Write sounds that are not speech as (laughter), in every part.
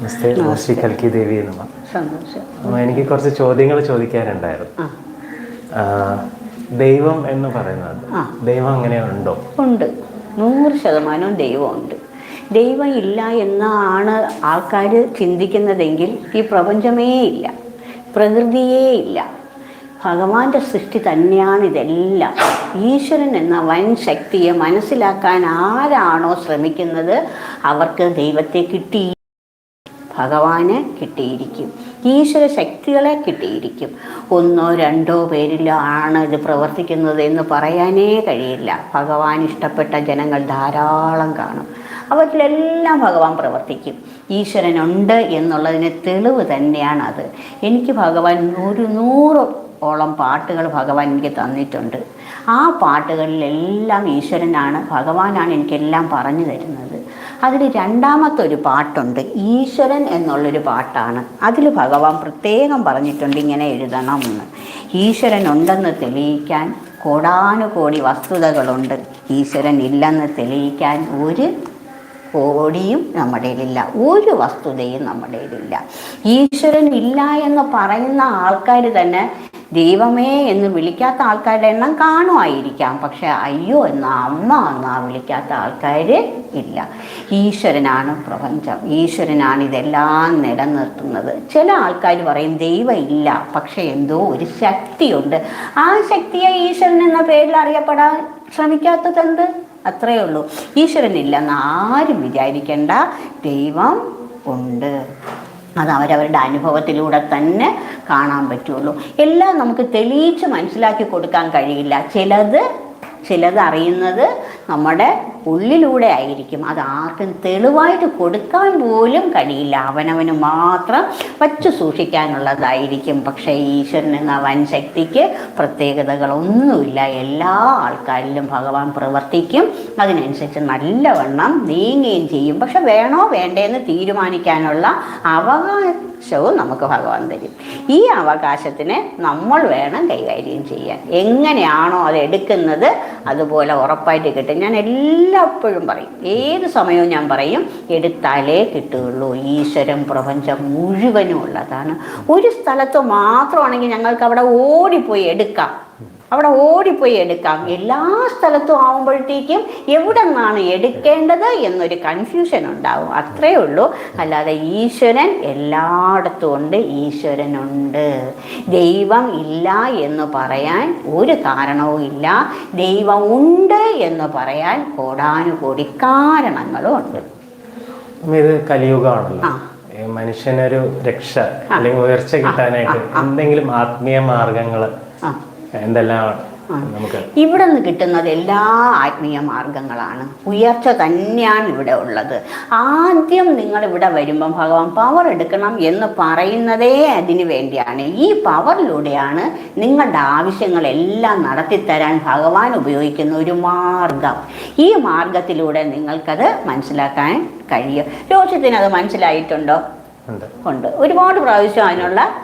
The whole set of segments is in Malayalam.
നമസ്തേ ശ്രീ കൽക്കി ദേവി എന്നമ്മ സന്തോഷം. അമ്മ എനിക്ക് കുറച്ച് ചോദ്യങ്ങൾ ചോദിക്കാനുണ്ടായിരുന്നു. ദൈവം എന്ന് പറയുന്നത് ദൈവം അങ്ങനെ ഉണ്ടോ? ഉണ്ട്. നൂറ് ശതമാനവും ദൈവമുണ്ട് ദൈവം ഇല്ല എന്നാണ് ആൾക്കാർ ചിന്തിക്കുന്നതെങ്കിൽ ഈ പ്രപഞ്ചമേ ഇല്ല. പ്രകൃതിയേ ഇല്ല. ഭഗവാന്റെ സൃഷ്ടി തന്നെയാണ് ഇതെല്ലാം. ഈശ്വരൻ എന്ന വൻ ശക്തിയെ മനസ്സിലാക്കാൻ ആരാണോ ശ്രമിക്കുന്നത് അവർക്ക് ദൈവത്തെ കിട്ടി. ഭഗവാന് കിട്ടിയിരിക്കും. ഈശ്വര ശക്തികളെ കിട്ടിയിരിക്കും. ഒന്നോ രണ്ടോ പേരിലാണ് ഇത് പ്രവർത്തിക്കുന്നത് എന്ന് പറയാനേ കഴിയില്ല. ഭഗവാൻ ഇഷ്ടപ്പെട്ട ജനങ്ങൾ ധാരാളം കാണും. അവരിലെല്ലാം ഭഗവാൻ പ്രവർത്തിക്കും. ഈശ്വരനുണ്ട് എന്നുള്ളതിന് തെളിവ് തന്നെയാണ് അത് എനിക്ക് ഭഗവാൻ ഒരു നൂറ് ഓളം പാട്ടുകൾ ഭഗവാൻ എനിക്ക് തന്നിട്ടുണ്ട്. ആ പാട്ടുകളിലെല്ലാം ഈശ്വരനാണ് ഭഗവാനാണ് എനിക്കെല്ലാം പറഞ്ഞു തരുന്നത്. അതിൽ രണ്ടാമത്തെ ഒരു പാട്ടുണ്ട് ഈശ്വരൻ എന്നുള്ളൊരു പാട്ടാണ്. അതിൽ ഭഗവാൻ പ്രത്യേകം പറഞ്ഞിട്ടുണ്ട് ഇങ്ങനെ എഴുതണമെന്ന്. ഈശ്വരൻ ഉണ്ടെന്ന് തെളിയിക്കാൻ കോടാനുകോടി വസ്തുതകളുണ്ട്. ഈശ്വരൻ ഇല്ലെന്ന് തെളിയിക്കാൻ ഒരു കോടിയും നമ്മുടെ ഇല്ല ഒരു വസ്തുതയും നമ്മുടെ ഇല്ല ഈശ്വരൻ ഇല്ല എന്ന് പറയുന്ന ആൾക്കാർ തന്നെ ദൈവമേ എന്ന് വിളിക്കാത്ത ആൾക്കാരുടെ എണ്ണം കാണുമായിരിക്കാം. പക്ഷെ അയ്യോ എന്ന അമ്മ എന്നാ വിളിക്കാത്ത ആൾക്കാർ ഇല്ല. ഈശ്വരനാണ് പ്രപഞ്ചം. ഈശ്വരനാണ് ഇതെല്ലാം നിലനിർത്തുന്നത്. ചില ആൾക്കാർ പറയും ദൈവം ഇല്ല. പക്ഷെ എന്തോ ഒരു ശക്തിയുണ്ട്. ആ ശക്തിയെ ഈശ്വരൻ എന്ന പേരിൽ അറിയപ്പെടാൻ ശ്രമിക്കാത്തതെന്ത്? അത്രയേ ഉള്ളൂ. ഈശ്വരനില്ലെന്ന് ആരും വിചാരിക്കേണ്ട. ദൈവം ഉണ്ട്. അത് അവരവരുടെ അനുഭവത്തിലൂടെ തന്നെ കാണാൻ പറ്റുള്ളൂ. എല്ലാം നമുക്ക് തെളിയിച്ച് മനസ്സിലാക്കി കൊടുക്കാൻ കഴിയില്ല. ചിലത് ചിലത് അറിയുന്നത് നമ്മുടെ ഉള്ളിലൂടെ ആയിരിക്കും. അത് ആർക്കും തെളിവായിട്ട് കൊടുക്കാൻ പോലും കഴിയില്ല. അവനവന് മാത്രം വച്ചു സൂക്ഷിക്കാനുള്ളതായിരിക്കും. പക്ഷേ ഈശ്വരൻ എന്ന വൻ ശക്തിക്ക് പ്രത്യേകതകളൊന്നുമില്ല. എല്ലാ ആൾക്കാരിലും ഭഗവാൻ പ്രവർത്തിക്കും. അതിനനുസരിച്ച് നല്ലവണ്ണം നീങ്ങുകയും ചെയ്യും. പക്ഷെ വേണോ വേണ്ടേന്ന് തീരുമാനിക്കാനുള്ള അവകാശവും നമുക്ക് ഭഗവാൻ തരും. ഈ അവകാശത്തിനെ നമ്മൾ വേണം കൈകാര്യം ചെയ്യാൻ. എങ്ങനെയാണോ അത് എടുക്കുന്നത് അതുപോലെ ഉറപ്പായിട്ട് കിട്ടും. ഞാൻ എല്ലായ്പ്പോഴും പറയും. ഏത് സമയവും ഞാൻ പറയും എടുത്താലേ കിട്ടുകയുള്ളൂ. ഈശ്വരം പ്രപഞ്ചം മുഴുവനും ഉള്ളതാണ് ഒരു സ്ഥലത്ത് മാത്രമാണെങ്കിൽ ഞങ്ങൾക്ക് അവിടെ ഓടിപ്പോയി എടുക്കാം. അവിടെ ഓടിപ്പോയി എടുക്കാം. എല്ലാ സ്ഥലത്തും ആവുമ്പോഴത്തേക്കും എവിടെ നിന്നാണ് എടുക്കേണ്ടത് എന്നൊരു കൺഫ്യൂഷൻ ഉണ്ടാവും. അത്രേ ഉള്ളൂ. അല്ലാതെ ഈശ്വരൻ എല്ലായിടത്തും ഉണ്ട് ഈശ്വരനുണ്ട്. ദൈവം ഇല്ല എന്ന് പറയാൻ ഒരു കാരണവും ഇല്ല. ദൈവം ഉണ്ട് എന്ന് പറയാൻ കോടാനുകോടി കാരണങ്ങളും ഉണ്ട്. ഇത് കലിയുഗമാണല്ലോ. മനുഷ്യനൊരു രക്ഷ അല്ലെങ്കിൽ ഉയർച്ച കിട്ടാനായിട്ട് എന്തെങ്കിലും ആത്മീയ മാർഗങ്ങൾ ആ. എന്തെല്ലാം നമുക്ക് ഇവിടെ നിന്ന് കിട്ടുന്നത് എല്ലാ ആത്മീയ മാർഗങ്ങളാണ്. ഉയർച്ച തന്നെയാണ് ഇവിടെ ഉള്ളത്. ആദ്യം നിങ്ങൾ ഇവിടെ വരുമ്പം ഭഗവാൻ പവർ എടുക്കണം എന്ന് പറയുന്നതേ അതിനു വേണ്ടിയാണ്. ഈ പവറിലൂടെയാണ് നിങ്ങളുടെ ആവശ്യങ്ങളെല്ലാം നടത്തിത്തരാൻ ഭഗവാൻ ഉപയോഗിക്കുന്ന ഒരു മാർഗം. ഈ മാർഗത്തിലൂടെ നിങ്ങൾക്കത് മനസ്സിലാക്കാൻ കഴിയും. രോഷത്തിന് അത് മനസ്സിലായിട്ടുണ്ടോ? ഉണ്ട്. ഒരുപാട് പ്രാവശ്യം അതിനുള്ള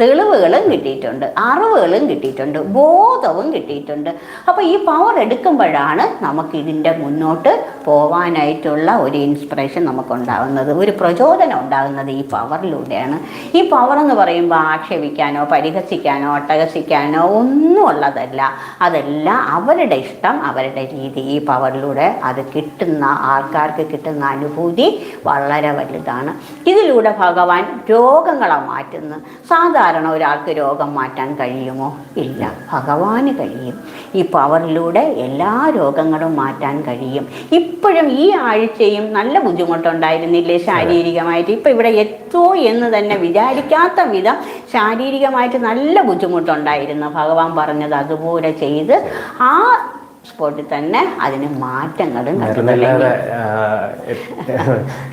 തെളിവുകളും കിട്ടിയിട്ടുണ്ട് അറിവുകളും കിട്ടിയിട്ടുണ്ട് ബോധവും കിട്ടിയിട്ടുണ്ട്. അപ്പോൾ ഈ പവർ എടുക്കുമ്പോഴാണ് നമുക്ക് ഇതിന്റെ മുന്നോട്ട് പോവാനായിട്ടുള്ള ഒരു ഇൻസ്പിറേഷൻ നമുക്കുണ്ടാകുന്നത് ഒരു പ്രചോദനം ഉണ്ടാകുന്നത് ഈ പവറിലൂടെയാണ് ഈ പവർ എന്ന് പറയുമ്പോൾ ആക്ഷേപിക്കാനോ പരിഹസിക്കാനോ ഒട്ടഹസിക്കാനോ ഒന്നും ഉള്ളതല്ല അതെല്ലാം അവരുടെ ഇഷ്ടം അവരുടെ രീതി ഈ പവറിലൂടെ അത് കിട്ടുന്ന ആൾക്കാർക്ക് കിട്ടുന്ന അനുഭൂതി വളരെ വലുതാണ്. ഇതിലൂടെ ഭഗവാൻ രോഗങ്ങളെ മാറ്റുന്നു. സാധാരണ ഒരാൾക്ക് രോഗം മാറ്റാൻ കഴിയുമോ? ഇല്ല. ഭഗവാന് കഴിയും. ഈ പവറിലൂടെ എല്ലാ രോഗങ്ങളും മാറ്റാൻ കഴിയും. ഇപ്പോഴും ഈ ആഴ്ചയും നല്ല ബുദ്ധിമുട്ടുണ്ടായിരുന്നില്ലേ ശാരീരികമായിട്ട്? ഇപ്പം ഇവിടെ എത്തുമോ എന്ന് തന്നെ വിചാരിക്കാത്ത വിധം ശാരീരികമായിട്ട് നല്ല ബുദ്ധിമുട്ടുണ്ടായിരുന്നു. ഭഗവാൻ പറഞ്ഞത് അതുപോലെ ചെയ്ത് ആ സ്പോട്ടിൽ തന്നെ അതിന് മാറ്റങ്ങളും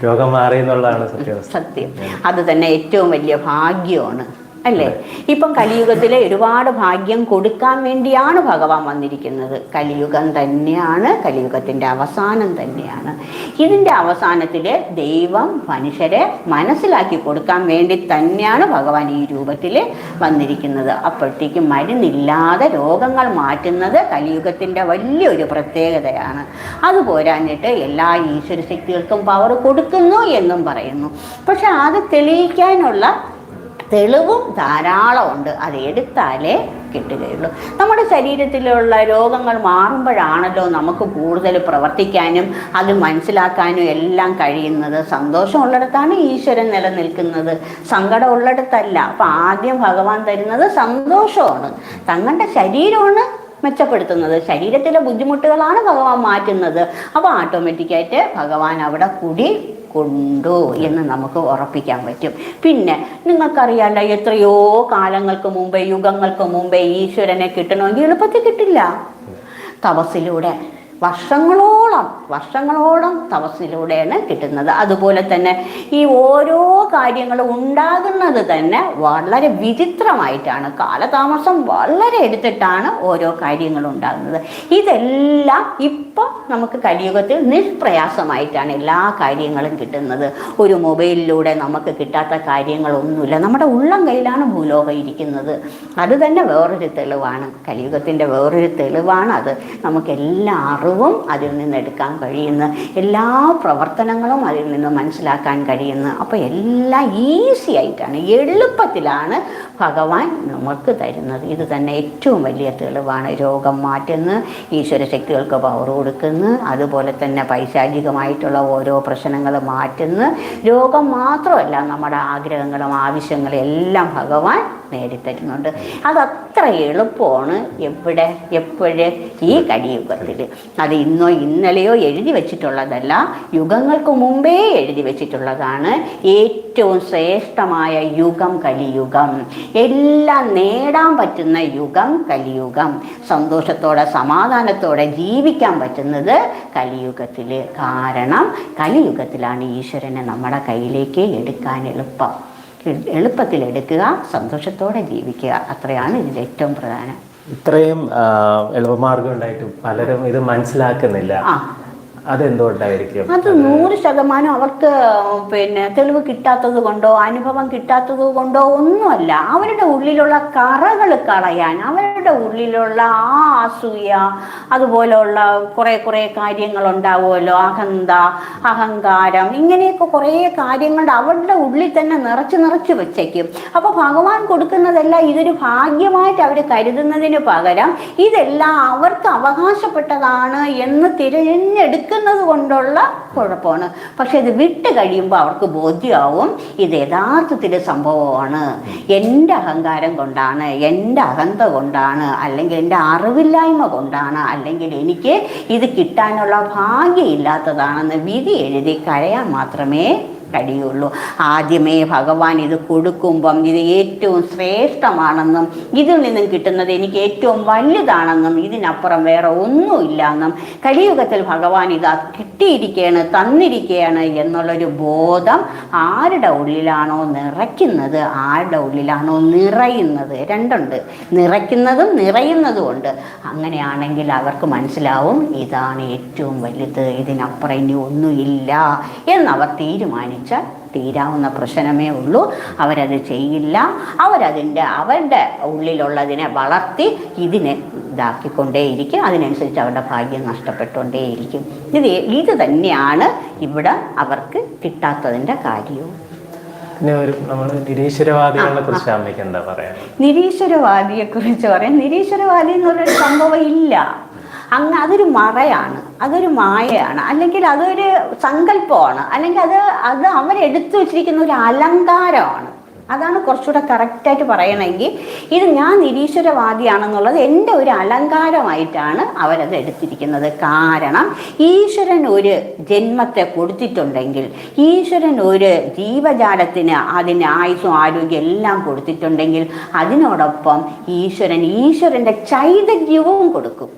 രോഗം മാറി എന്നുള്ളതാണ് സത്യാവസ്ഥ. സത്യം. അത് തന്നെ ഏറ്റവും വലിയ ഭാഗ്യമാണ്. അല്ലേ? ഇപ്പം കലിയുഗത്തിലെ ഒരുപാട് ഭാഗ്യം കൊടുക്കാൻ വേണ്ടിയാണ് ഭഗവാൻ വന്നിരിക്കുന്നത്. കലിയുഗം തന്നെയാണ് കലിയുഗത്തിന്റെ അവസാനം തന്നെയാണ്. ഇതിന്റെ അവസാനത്തിൽ ദൈവം മനുഷ്യരെ മനസ്സിലാക്കി കൊടുക്കാൻ വേണ്ടി തന്നെയാണ് ഭഗവാൻ ഈ രൂപത്തിൽ വന്നിരിക്കുന്നത്. അപ്പോഴത്തേക്കും മരുന്നില്ലാതെ രോഗങ്ങൾ മാറ്റുന്നത് കലിയുഗത്തിന്റെ വലിയൊരു പ്രത്യേകതയാണ്. അത് പോരാഞ്ഞിട്ട് എല്ലാ ഈശ്വര ശക്തികൾക്കും പവർ കൊടുക്കുന്നു എന്നും പറയുന്നു. പക്ഷെ അത് തെളിയിക്കാനുള്ള തെളിവും ധാരാളമുണ്ട്. അത് എടുത്താലേ കിട്ടുകയുള്ളൂ. നമ്മുടെ ശരീരത്തിലുള്ള രോഗങ്ങൾ മാറുമ്പോഴാണല്ലോ നമുക്ക് കൂടുതൽ പ്രവർത്തിക്കാനും അത് മനസ്സിലാക്കാനും എല്ലാം കഴിയുന്നത്. സന്തോഷമുള്ളിടത്താണ് ഈശ്വരൻ നിലനിൽക്കുന്നത്. സങ്കടമുള്ളിടത്തല്ല. അപ്പം ആദ്യം ഭഗവാൻ തരുന്നത് സന്തോഷമാണ്. തങ്ങളുടെ ശരീരമാണ് മെച്ചപ്പെടുത്തുന്നത്. ശരീരത്തിലെ ബുദ്ധിമുട്ടുകളാണ് ഭഗവാൻ മാറ്റുന്നത്. അപ്പോൾ ഓട്ടോമാറ്റിക്കായിട്ട് ഭഗവാൻ അവിടെ കൂടി കൊണ്ടു എന്ന് നമുക്ക് ഉറപ്പിക്കാൻ പറ്റും. പിന്നെ നിങ്ങൾക്കറിയാലോ എത്രയോ കാലങ്ങൾക്ക് മുമ്പേ യുഗങ്ങൾക്ക് മുമ്പേ ഈശ്വരനെ കിട്ടണമെങ്കിൽ എളുപ്പത്തിൽ കിട്ടില്ല. തപസ്സിലൂടെ വർഷങ്ങളോളം വർഷങ്ങളോളം തപസ്സിലൂടെയാണ് കിട്ടുന്നത്. അതുപോലെ തന്നെ ഈ ഓരോ കാര്യങ്ങളും ഉണ്ടാകുന്നത് തന്നെ വളരെ വിചിത്രമായിട്ടാണ്. കാലതാമസം വളരെ എടുത്തിട്ടാണ് ഓരോ കാര്യങ്ങളും ഉണ്ടാകുന്നത്. ഇതെല്ലാം ഇപ്പം നമുക്ക് കലിയുഗത്തിൽ നിഷ്പ്രയാസമായിട്ടാണ് എല്ലാ കാര്യങ്ങളും കിട്ടുന്നത്. ഒരു മൊബൈലിലൂടെ നമുക്ക് കിട്ടാത്ത കാര്യങ്ങളൊന്നുമില്ല. നമ്മുടെ ഉള്ളം കയ്യിലാണ് ഭൂലോകം ഇരിക്കുന്നത്. അത് തന്നെ വേറൊരു തെളിവാണ്. കലിയുഗത്തിന്റെ വേറൊരു തെളിവാണ് അത്. നമുക്ക് എല്ലാ അറിവും അതിൽ നിന്ന് എടുക്കാൻ കഴിയുന്നു. എല്ലാ പ്രവർത്തനങ്ങളും അതിൽ നിന്ന് മനസ്സിലാക്കാൻ കഴിയുന്നു. അപ്പോൾ എല്ലാം ഈസി ആയിട്ടാണ്. എളുപ്പത്തിലാണ് ഭഗവാൻ നമുക്ക് തരുന്നത്. ഇത് തന്നെ ഏറ്റവും വലിയ തെളിവാണ്. രോഗം മാറ്റുന്നു ഈശ്വര ശക്തികൾക്ക് പവർ കൊടുക്കുന്നു അതുപോലെ തന്നെ പൈശാചികമായിട്ടുള്ള ഓരോ പ്രശ്നങ്ങൾ മാറ്റുന്നു. രോഗം മാത്രമല്ല നമ്മുടെ ആഗ്രഹങ്ങളും ആവശ്യങ്ങളും എല്ലാം ഭഗവാൻ നേടിത്തരുന്നുണ്ട്. അതത്ര എളുപ്പമാണ് എവിടെ എപ്പോഴ് ഈ കടിയുഗത്തിൽ അത് ഇന്നോ ഇന്നലെയോ എഴുതി വെച്ചിട്ടുള്ളതല്ല യുഗങ്ങൾക്ക് മുമ്പേ എഴുതി വെച്ചിട്ടുള്ളതാണ്. ഏറ്റവും ശ്രേഷ്ഠമായ യുഗം കലിയുഗം. എല്ലാം നേടാൻ പറ്റുന്ന യുഗം കലിയുഗം. സന്തോഷത്തോടെ സമാധാനത്തോടെ ജീവിക്കാൻ പറ്റുന്നത് കലിയുഗത്തിൽ കാരണം കലിയുഗത്തിലാണ് ഈശ്വരനെ നമ്മുടെ കയ്യിലേക്ക് എടുക്കാൻ എളുപ്പം. എളുപ്പത്തിൽ എടുക്കുക സന്തോഷത്തോടെ ജീവിക്കുക. അത്രയാണ് ഇതിന്റെ ഏറ്റവും പ്രധാനം. ഇത്രയും എളുപ്പമാർഗം ഉണ്ടായിട്ടും പലരും ഇത് മനസ്സിലാക്കുന്നില്ല. അതെന്തുകൊണ്ടായിരിക്കും? അത് നൂറ് ശതമാനം അവർക്ക് പിന്നെ തെളിവ് കിട്ടാത്തത് കൊണ്ടോ അനുഭവം കിട്ടാത്തത് കൊണ്ടോ ഒന്നുമല്ല. അവരുടെ ഉള്ളിലുള്ള കറകൾ കളയാൻ അവരുടെ ഉള്ളിലുള്ള ആ അസൂയ അതുപോലെയുള്ള കുറേ കുറേ കാര്യങ്ങൾ ഉണ്ടാവുമല്ലോ അഹന്ത അഹങ്കാരം ഇങ്ങനെയൊക്കെ കുറേ കാര്യങ്ങൾ അവരുടെ ഉള്ളിൽ തന്നെ നിറച്ച് നിറച്ച് വെച്ചേക്കും. അപ്പോൾ ഭഗവാൻ കൊടുക്കുന്നതെല്ലാം ഇതൊരു ഭാഗ്യമായിട്ട് അവർ കരുതുന്നതിന് പകരം ഇതെല്ലാം അവർക്ക് അവകാശപ്പെട്ടതാണ് എന്ന് തിരഞ്ഞെടുക്കുന്നത് കൊണ്ടുള്ള കുഴപ്പമാണ്. പക്ഷെ ഇത് വിട്ട് കഴിയുമ്പോൾ അവർക്ക് ബോധ്യമാവും ഇത് യഥാർത്ഥത്തിൽ സംഭവമാണ്. എന്റെ അഹങ്കാരം കൊണ്ടാണ് എന്റെ അഹന്ത കൊണ്ടാണ് അല്ലെങ്കിൽ എന്റെ അറിവില്ലായ്മ കൊണ്ടാണ് അല്ലെങ്കിൽ എനിക്ക് ഇത് കിട്ടാനുള്ള ഭാഗ്യമില്ലാത്തതാണെന്ന് വിധി എഴുതി കരയാൻ മാത്രമേ കഴിയുള്ളൂ ആദ്യമേ ഭഗവാൻ ഇത് കൊടുക്കുമ്പം ഇത് ഏറ്റവും ശ്രേഷ്ഠമാണെന്നും ഇതിൽ നിന്നും കിട്ടുന്നത് എനിക്ക് ഏറ്റവും വലുതാണെന്നും ഇതിനപ്പുറം വേറെ ഒന്നുമില്ല എന്നും കലിയുഗത്തിൽ ഭഗവാൻ ഇത് കിട്ടിയിരിക്കുകയാണ് തന്നിരിക്കുകയാണ് എന്നുള്ളൊരു ബോധം ആരുടെ ഉള്ളിലാണോ നിറയ്ക്കുന്നത്? ആരുടെ ഉള്ളിലാണോ നിറയുന്നത്? രണ്ടുണ്ട്. നിറയ്ക്കുന്നതും നിറയുന്നതും ഉണ്ട്. അങ്ങനെയാണെങ്കിൽ അവർക്ക് മനസ്സിലാവും ഇതാണ് ഏറ്റവും വലുത് ഇതിനപ്പുറം ഇനി ഒന്നുമില്ല എന്നവർ തീരുമാനിച്ചാൽ തീരാവുന്ന പ്രശ്നമേ ഉള്ളൂ. അവരത് ചെയ്യില്ല. അവരതിന്റെ അവരുടെ ഉള്ളിലുള്ളതിനെ വളർത്തി ഇതിനെ ഇതാക്കിക്കൊണ്ടേയിരിക്കും. അതിനനുസരിച്ച് അവരുടെ ഭാഗ്യം നഷ്ടപ്പെട്ടുകൊണ്ടേയിരിക്കും. ഇത് ഇത് തന്നെയാണ് ഇവിടെ അവർക്ക് കിട്ടാത്തതിന്റെ കാര്യവും. പിന്നെ ഒരു നമ്മൾ നിരീശ്വരവാദികളെ കുറിച്ചാണ് അമ്മയ്ക്ക് എന്താ പറയാ നിരീശ്വരവാദിയെ കുറിച്ച് പറയാം നിരീശ്വരവാദി എന്നുള്ളൊരു സംഭവം ഇല്ല. അങ്ങ് അതൊരു മറയാണ്. അതൊരു മായയാണ്. അല്ലെങ്കിൽ അതൊരു സങ്കല്പമാണ്. അല്ലെങ്കിൽ അത് അത് അവരെടുത്തു വച്ചിരിക്കുന്ന ഒരു അലങ്കാരമാണ്. അതാണ് കുറച്ചുകൂടെ കറക്റ്റായിട്ട് പറയണമെങ്കിൽ ഇത് ഞാൻ നിരീശ്വരവാദിയാണെന്നുള്ളത് എന്റെ ഒരു അലങ്കാരമായിട്ടാണ് അവരത് എടുത്തിരിക്കുന്നത്. കാരണം ഈശ്വരൻ ഒരു ജന്മത്തെ കൊടുത്തിട്ടുണ്ടെങ്കിൽ ഈശ്വരൻ ഒരു ജീവജാലത്തിന് അതിന് ആയുസും ആരോഗ്യം എല്ലാം കൊടുത്തിട്ടുണ്ടെങ്കിൽ അതിനോടൊപ്പം ഈശ്വരൻ ഈശ്വരന്റെ ചൈതന്യവും കൊടുക്കും.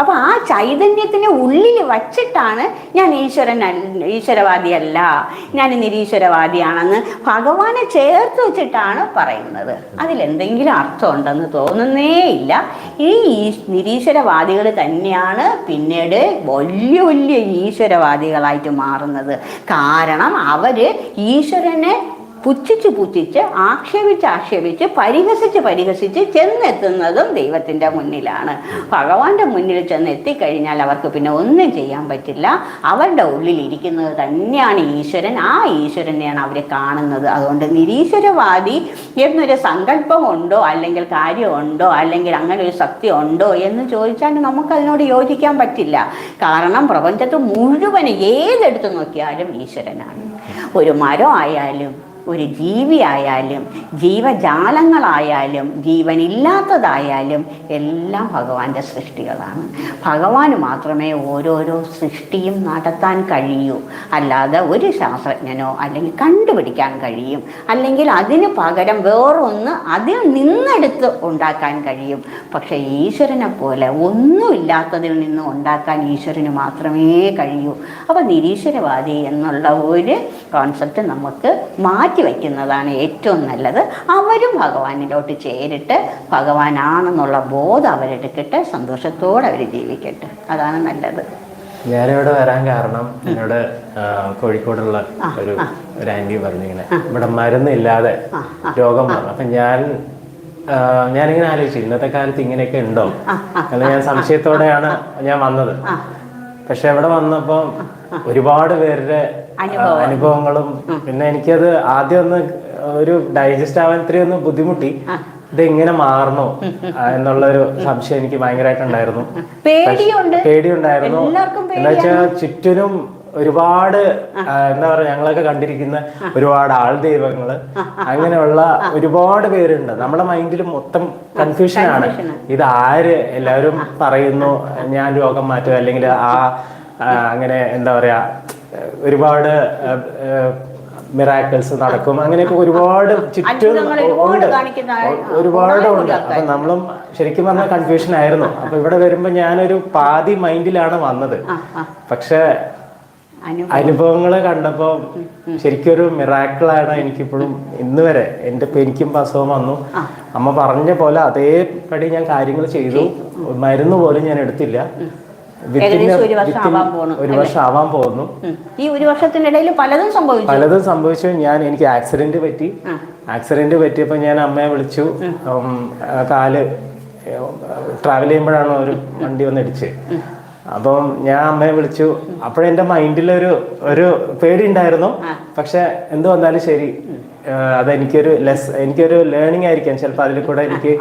അപ്പൊ ആ ചൈതന്യത്തിനെ ഉള്ളിൽ വച്ചിട്ടാണ് ഞാൻ ഈശ്വരൻ ഈശ്വരവാദിയല്ല ഞാൻ നിരീശ്വരവാദിയാണെന്ന് ഭഗവാനെ ചേർത്ത് വെച്ചിട്ടാണ് പറയുന്നത്. അതിലെന്തെങ്കിലും അർത്ഥമുണ്ടെന്ന് തോന്നുന്നേ ഇല്ല. ഈ- നിരീശ്വരവാദികൾ തന്നെയാണ് പിന്നീട് വലിയ വലിയ ഈശ്വരവാദികളായിട്ട് മാറുന്നത്. കാരണം അവർ ഈശ്വരനെ പുച്ഛിച്ച് പുച്ഛിച്ച് ആക്ഷേപിച്ച് ആക്ഷേപിച്ച് പരിഹസിച്ച് പരിഹസിച്ച് ചെന്നെത്തുന്നതും ദൈവത്തിന്റെ മുന്നിലാണ്. ഭഗവാന്റെ മുന്നിൽ ചെന്ന് എത്തിക്കഴിഞ്ഞാൽ അവർക്ക് പിന്നെ ഒന്നും ചെയ്യാൻ പറ്റില്ല. അവരുടെ ഉള്ളിൽ ഇരിക്കുന്നത് തന്നെയാണ് ഈശ്വരൻ. ആ ഈശ്വരനെയാണ് അവർ കാണുന്നത്. അതുകൊണ്ട് നിരീശ്വരവാദി എന്നൊരു സങ്കല്പമുണ്ടോ അല്ലെങ്കിൽ കാര്യമുണ്ടോ അല്ലെങ്കിൽ അങ്ങനെ ഒരു സത്യം ഉണ്ടോ എന്ന് ചോദിച്ചാൽ നമുക്കതിനോട് യോജിക്കാൻ പറ്റില്ല. കാരണം പ്രപഞ്ചത്ത് മുഴുവൻ ഏതെടുത്ത് നോക്കിയാലും ഈശ്വരനാണ്. ഒരു മരം ആയാലും ഒരു ജീവിയായാലും ജീവജാലങ്ങളായാലും ജീവനില്ലാത്തതായാലും എല്ലാം ഭഗവാന്റെ സൃഷ്ടികളാണ്. ഭഗവാന് മാത്രമേ ഓരോരോ സൃഷ്ടിയും നടത്താൻ കഴിയൂ. അല്ലാതെ ഒരു ശാസ്ത്രജ്ഞനോ അല്ലെങ്കിൽ കണ്ടുപിടിക്കാൻ കഴിയും. അല്ലെങ്കിൽ അതിന് പകരം വേറൊന്ന് അതിൽ നിന്നെടുത്ത് ഉണ്ടാക്കാൻ കഴിയും. പക്ഷേ ഈശ്വരനെ പോലെ ഒന്നുമില്ലാത്തതിൽ നിന്ന് ഉണ്ടാക്കാൻ ഈശ്വരന് മാത്രമേ കഴിയൂ. അപ്പോൾ നിരീശ്വരവാദി എന്നുള്ള ഒരു കോൺസെപ്റ്റ് നമുക്ക് മാറ്റി വയ്ക്കുന്നതാണ് ഏറ്റവും നല്ലത്. അവരും ഭഗവാനിലോട്ട് ചേരിട്ട് ഭഗവാനാണെന്നുള്ള ബോധം അവരെടുക്കട്ടെ സന്തോഷത്തോടെ അവർ ജീവിക്കട്ടെ. അതാണ് നല്ലത്. ഞാനിവിടെ വരാൻ കാരണം എന്നോട് കോഴിക്കോടുള്ള ഒരു ഒരു ആന്റി പറഞ്ഞിങ്ങനെ ഇവിടെ മരുന്നില്ലാതെ രോഗം വന്നു. അപ്പൊ ഞാൻ ഞാനിങ്ങനെ ആലോചിച്ചു ഇന്നത്തെ കാലത്ത് ഇങ്ങനെയൊക്കെ ഉണ്ടോ? എന്ന് ഞാൻ സംശയത്തോടെയാണ് ഞാൻ വന്നത്. പക്ഷെ ഇവിടെ വന്നപ്പോൾ ഒരുപാട് പേരുടെ അനുഭവങ്ങളും. പിന്നെ എനിക്കത് ആദ്യം ഒന്ന് ഒരു ഡൈജസ്റ്റ് ആവാൻ ഇത്രയും ഒന്ന് ബുദ്ധിമുട്ടി. ഇത് എങ്ങനെ മാറണോ? എന്നുള്ള ഒരു സംശയം എനിക്ക് ഭയങ്കരമായിട്ടുണ്ടായിരുന്നു പേടിയുണ്ട്. പേടിയുണ്ടായിരുന്നു. എന്താ വെച്ചാൽ ചുറ്റിനും ഒരുപാട് എന്താ പറയാ ഞങ്ങളൊക്കെ കണ്ടിരിക്കുന്ന ഒരുപാട് ആൾ ദൈവങ്ങൾ അങ്ങനെയുള്ള ഒരുപാട് പേരുണ്ട്. നമ്മുടെ മൈൻഡിൽ മൊത്തം കൺഫ്യൂഷൻ ആണ് ഇത് ആര് എല്ലാവരും പറയുന്നു? ഞാൻ രോഗം മാറ്റുക അല്ലെങ്കിൽ ആ, അങ്ങനെ എന്താ പറയാ ഒരുപാട് മിറാക്കിൾസ് നടക്കും. അങ്ങനെയൊക്കെ ഒരുപാട് ചുറ്റും ഉണ്ട്. ഒരുപാട് ഉണ്ട്. അപ്പൊ നമ്മളും ശരിക്കും പറഞ്ഞാൽ കൺഫ്യൂഷൻ ആയിരുന്നു. അപ്പൊ ഇവിടെ വരുമ്പോ ഞാനൊരു പാതി മൈൻഡിലാണ് വന്നത്. പക്ഷെ അനു അനുഭവങ്ങൾ കണ്ടപ്പോ ശരിക്കും ഒരു മിറാക്കിളാണ് എനിക്കിപ്പോഴും ഇന്ന് വരെ. എന്റെ എനിക്കും അസുഖം വന്നു. അമ്മ പറഞ്ഞ പോലെ അതേപടി ഞാൻ കാര്യങ്ങൾ ചെയ്തു. മരുന്ന് പോലും ഞാൻ എടുത്തില്ല. ഒരു വർഷം ആവാൻ പോകുന്നു. ഈ ഒരു വർഷത്തിനിടയിൽ പലതും സംഭവിച്ചു. പലതും സംഭവിച്ചു. ഞാൻ എനിക്ക് ആക്സിഡന്റ് പറ്റി. ആക്സിഡന്റ് പറ്റിയപ്പോൾ ഞാൻ അമ്മയെ വിളിച്ചു. കാൽ ട്രാവൽ ചെയ്യുമ്പോഴാണ് ഒരു വണ്ടി വന്ന് ഇടിച്ച് അപ്പം ഞാൻ അമ്മയെ വിളിച്ചു. അപ്പോഴെന്റെ മൈൻഡിലൊരു ഒരു പേടി ഉണ്ടായിരുന്നു പക്ഷെ എന്ത് വന്നാലും ശരി. അതെനിക്കൊരു ലെസ് എനിക്കൊരു ലേണിംഗ് ആയിരിക്കാം. ചിലപ്പോൾ അതിൽ കൂടെ എനിക്ക്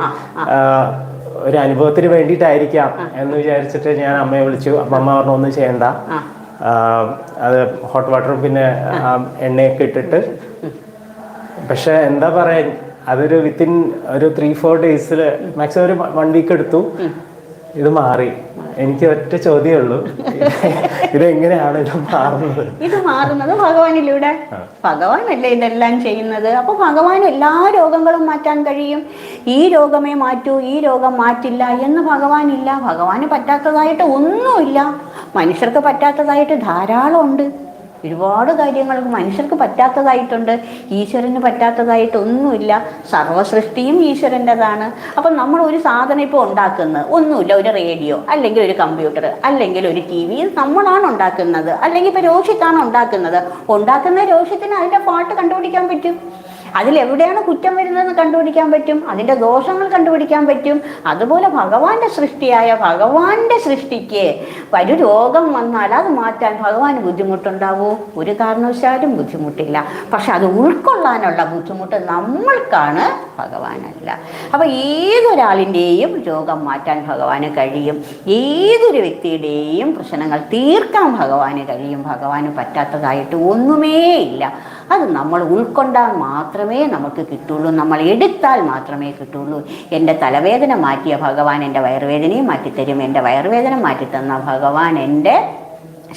ഒരു അനുഭവത്തിന് വേണ്ടിയിട്ടായിരിക്കാം എന്ന് വിചാരിച്ചിട്ട് ഞാൻ അമ്മയെ വിളിച്ചു. അപ്പം അമ്മ പറഞ്ഞു ഒന്നും ചെയ്യണ്ട. അത് ഹോട്ട് വാട്ടറും പിന്നെ എണ്ണയൊക്കെ ഇട്ടിട്ട്. പക്ഷെ എന്താ പറയാ അതൊരു വിത്തിൻ ഒരു ത്രീ ഫോർ ഡേയ്സിൽ മാക്സിമം ഒരു വൺ വീക്ക് എടുത്തു. ഇത് മാറി. എനിക്ക് ഒറ്റ ചോദ്യമേ ഉള്ളൂ. ഇതെങ്ങനെയാണ് ഇത് മാറുന്നത്? ഇത് മാറുന്നത് ഭഗവാനിലൂടെ. ഭഗവാനല്ലേ ഇതെല്ലാം ചെയ്യുന്നത്? അപ്പൊ ഭഗവാൻ എല്ലാ രോഗങ്ങളും മാറ്റാൻ കഴിയും. ഈ രോഗമേ മാറ്റൂ ഈ രോഗം മാറ്റില്ല എന്ന് ഭഗവാനില്ല. ഭഗവാന് പറ്റാത്തതായിട്ട് ഒന്നുമില്ല. മനുഷ്യർക്ക് പറ്റാത്തതായിട്ട് ധാരാളം ഉണ്ട് ഒരുപാട് കാര്യങ്ങൾ മനുഷ്യർക്ക് പറ്റാത്തതായിട്ടുണ്ട് ഈശ്വരന് പറ്റാത്തതായിട്ടൊന്നുമില്ല സർവസൃഷ്ടിയും ഈശ്വരന്റെതാണ്. അപ്പം നമ്മൾ ഒരു സാധനം ഇപ്പോൾ ഉണ്ടാക്കുന്നത് ഒന്നുമില്ല ഒരു റേഡിയോ അല്ലെങ്കിൽ ഒരു കമ്പ്യൂട്ടർ അല്ലെങ്കിൽ ഒരു ടി വി നമ്മളാണ് ഉണ്ടാക്കുന്നത്. അല്ലെങ്കിൽ ഇപ്പോൾ രോഷിത്താണ് ഉണ്ടാക്കുന്നത്. ഉണ്ടാക്കുന്ന രോഷത്തിന് അതിന്റെ പാട്ട് കണ്ടുപിടിക്കാൻ പറ്റും. അതിലെവിടെയാണ് കുറ്റം വരുന്നതെന്ന് കണ്ടുപിടിക്കാൻ പറ്റും? അതിന്റെ ദോഷങ്ങൾ കണ്ടുപിടിക്കാൻ പറ്റും? അതുപോലെ ഭഗവാന്റെ സൃഷ്ടിയായ ഭഗവാന്റെ സൃഷ്ടിക്ക് ഒരു രോഗം വന്നാൽ അത് മാറ്റാൻ ഭഗവാന് ബുദ്ധിമുട്ടുണ്ടാവൂ? ഒരു കാരണവശാലും ബുദ്ധിമുട്ടില്ല. പക്ഷെ അത് ഉൾക്കൊള്ളാനുള്ള ബുദ്ധിമുട്ട് നമ്മൾക്കാണ് ഭഗവാനല്ല. അപ്പോൾ ഏതൊരാളിന്റെയും രോഗം മാറ്റാൻ ഭഗവാന് കഴിയും? ഏതൊരു വ്യക്തിയുടെയും പ്രശ്നങ്ങൾ തീർക്കാൻ ഭഗവാന് കഴിയും? ഭഗവാന് പറ്റാത്തതായിട്ട് ഒന്നുമേ ഇല്ല അത് നമ്മൾ ഉൾക്കൊണ്ടാൽ മാത്രമേ നമുക്ക് കിട്ടുള്ളൂ. നമ്മൾ എടുത്താൽ മാത്രമേ കിട്ടുള്ളൂ. എന്റെ തലവേദന മാറ്റിയ ഭഗവാൻ എന്റെ വയറുവേദനയും മാറ്റിത്തരും. എന്റെ വയറുവേദന മാറ്റിത്തന്ന ഭഗവാൻ എന്റെ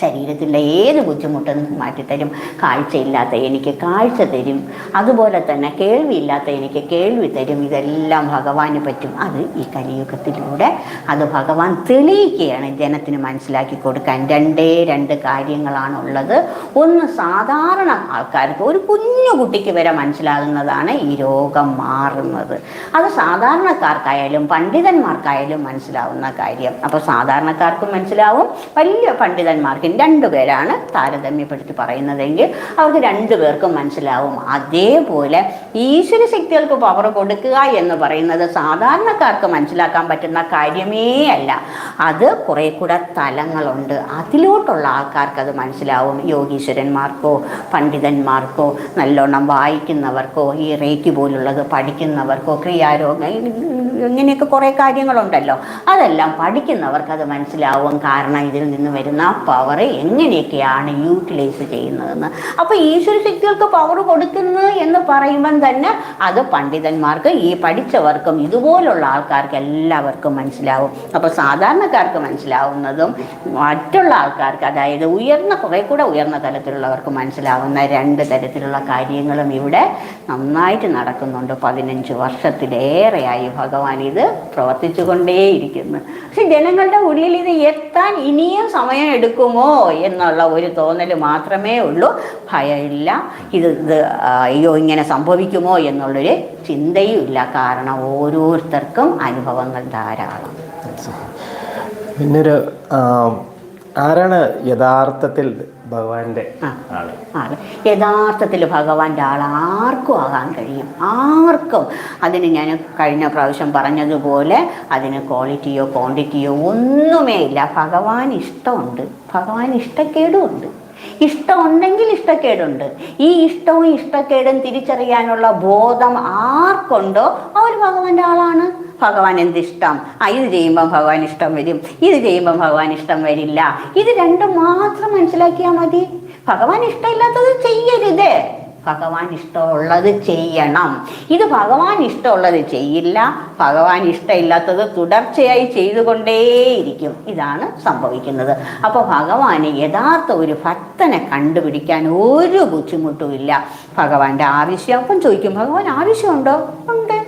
ശരീരത്തിന്റെ ഏത് ബുദ്ധിമുട്ടും മാറ്റിത്തരും. കാഴ്ചയില്ലാത്ത എനിക്ക് കാഴ്ച തരും. അതുപോലെ തന്നെ കേൾവിയില്ലാത്ത എനിക്ക് കേൾവി തരും. ഇതെല്ലാം ഭഗവാന് പറ്റും. അത് ഈ കലിയുഗത്തിലൂടെ അത് ഭഗവാൻ തെളിയിക്കുകയാണ്. ജനത്തിന് മനസ്സിലാക്കി കൊടുക്കാൻ രണ്ടേ രണ്ട് കാര്യങ്ങളാണുള്ളത്. ഒന്ന് സാധാരണ ആൾക്കാർക്ക് ഒരു കുഞ്ഞു കുട്ടിക്ക് വരെ മനസ്സിലാകുന്നതാണ് ഈ രോഗം മാറുന്നത്. അത് സാധാരണക്കാർക്കായാലും പണ്ഡിതന്മാർക്കായാലും മനസ്സിലാവുന്ന കാര്യം. അപ്പോൾ സാധാരണക്കാർക്കും മനസ്സിലാവും വലിയ പണ്ഡിതന്മാർക്കും രണ്ടുപേരാണ് താരതമ്യപ്പെടുത്തി പറയുന്നതെങ്കിൽ അവർക്ക് രണ്ടുപേർക്കും മനസ്സിലാവും. അതേപോലെ ഈശ്വര ശക്തികൾക്ക് പവർ കൊടുക്കുക എന്ന് പറയുന്നത് സാധാരണക്കാർക്ക് മനസ്സിലാക്കാൻ പറ്റുന്ന കാര്യമേ അല്ല. അത് കുറേ കൂടെ തലങ്ങളുണ്ട്. അതിലോട്ടുള്ള ആൾക്കാർക്ക് അത് മനസ്സിലാവും. യോഗീശ്വരന്മാർക്കോ പണ്ഡിതന്മാർക്കോ നല്ലോണം വായിക്കുന്നവർക്കോ ഈ റേക്കി പോലുള്ളത് പഠിക്കുന്നവർക്കോ ക്രിയാരോഗ ഇങ്ങനെയൊക്കെ കുറേ കാര്യങ്ങളുണ്ടല്ലോ. അതെല്ലാം പഠിക്കുന്നവർക്ക് അത് മനസ്സിലാവും. കാരണം ഇതിൽ നിന്ന് വരുന്ന പവർ എങ്ങനെയൊക്കെയാണ് യൂട്ടിലൈസ് ചെയ്യുന്നതെന്ന്. അപ്പോൾ ഈശ്വര ശക്തികൾക്ക് പവർ കൊടുക്കുന്നത് എന്ന് പറയുമ്പം തന്നെ അത് പണ്ഡിതന്മാർക്ക് ഈ പഠിച്ചവർക്കും ഇതുപോലുള്ള ആൾക്കാർക്ക് എല്ലാവർക്കും മനസ്സിലാവും. അപ്പോൾ സാധാരണക്കാർക്ക് മനസ്സിലാവുന്നതും മറ്റുള്ള ആൾക്കാർക്ക് അതായത് ഉയർന്ന കുറേ കൂടെ ഉയർന്ന തലത്തിലുള്ളവർക്ക് മനസ്സിലാവുന്ന രണ്ട് തരത്തിലുള്ള കാര്യങ്ങളും ഇവിടെ നന്നായിട്ട് നടക്കുന്നുണ്ട്. പതിനഞ്ച് വർഷത്തിലേറെയായി ഭഗവാൻ ഇത് പ്രവർത്തിച്ചു കൊണ്ടേയിരിക്കുന്നു പക്ഷെ ജനങ്ങളുടെ ഉള്ളിൽ ഇത് എത്താൻ ഇനിയും സമയം എടുക്കുമോ എന്നുള്ള ഒരു തോന്നൽ മാത്രമേ ഉള്ളൂ. ഭയമില്ല. ഇത് ഇത് അയ്യോ ഇങ്ങനെ സംഭവിക്കുമോ എന്നുള്ളൊരു ചിന്തയും ഇല്ല. കാരണം ഓരോരുത്തർക്കും അനുഭവങ്ങൾ ധാരാളം. പിന്നൊരു ആരാണ് യഥാർത്ഥത്തിൽ ഭഗവാന്റെ ആ. ആൾ? ആണ് യഥാർത്ഥത്തിൽ ഭഗവാന്റെ ആൾ ആർക്കും ആകാൻ കഴിയും. ആർക്കും. അതിന് ഞാൻ കഴിഞ്ഞ പ്രാവശ്യം പറഞ്ഞതുപോലെ അതിന് ക്വാളിറ്റിയോ ക്വാണ്ടിറ്റിയോ ഒന്നുമേ ഇല്ല. ഭഗവാൻ ഇഷ്ടമുണ്ട്. ഭഗവാൻ ഇഷ്ടക്കേടുമുണ്ട് ഇഷ്ടമുണ്ടെങ്കിൽ ഇഷ്ടക്കേടുണ്ട്. ഈ ഇഷ്ടവും ഇഷ്ടക്കേടും തിരിച്ചറിയാനുള്ള ബോധം ആർക്കുണ്ടോ അവർ ഭഗവാന്റെ ആളാണ്. ഭഗവാൻ എന്തിഷ്ടം? ആ ഇത് ചെയ്യുമ്പം ഭഗവാൻ ഇഷ്ടം വരും. ഇത് ചെയ്യുമ്പം ഭഗവാൻ ഇഷ്ടം വരില്ല. ഇത് രണ്ടും മാത്രം മനസ്സിലാക്കിയാൽ മതി. ഭഗവാൻ ഇഷ്ടമില്ലാത്തത് ചെയ്യരുത്. ഭഗവാൻ ഇഷ്ടമുള്ളത് ചെയ്യണം. ഇത് ഭഗവാൻ ഇഷ്ടമുള്ളത് ചെയ്യില്ല. ഭഗവാൻ ഇഷ്ടമില്ലാത്തത് തുടർച്ചയായി ചെയ്തുകൊണ്ടേയിരിക്കും. ഇതാണ് സംഭവിക്കുന്നത്. അപ്പോൾ ഭഗവാന് യഥാർത്ഥ ഒരു ഭക്തനെ കണ്ടുപിടിക്കാൻ ഒരു ബുദ്ധിമുട്ടും ഇല്ല ഭഗവാന്റെ ആവശ്യം. അപ്പം ചോദിക്കും ഭഗവാൻ ആവശ്യമുണ്ടോ? ഉണ്ട്.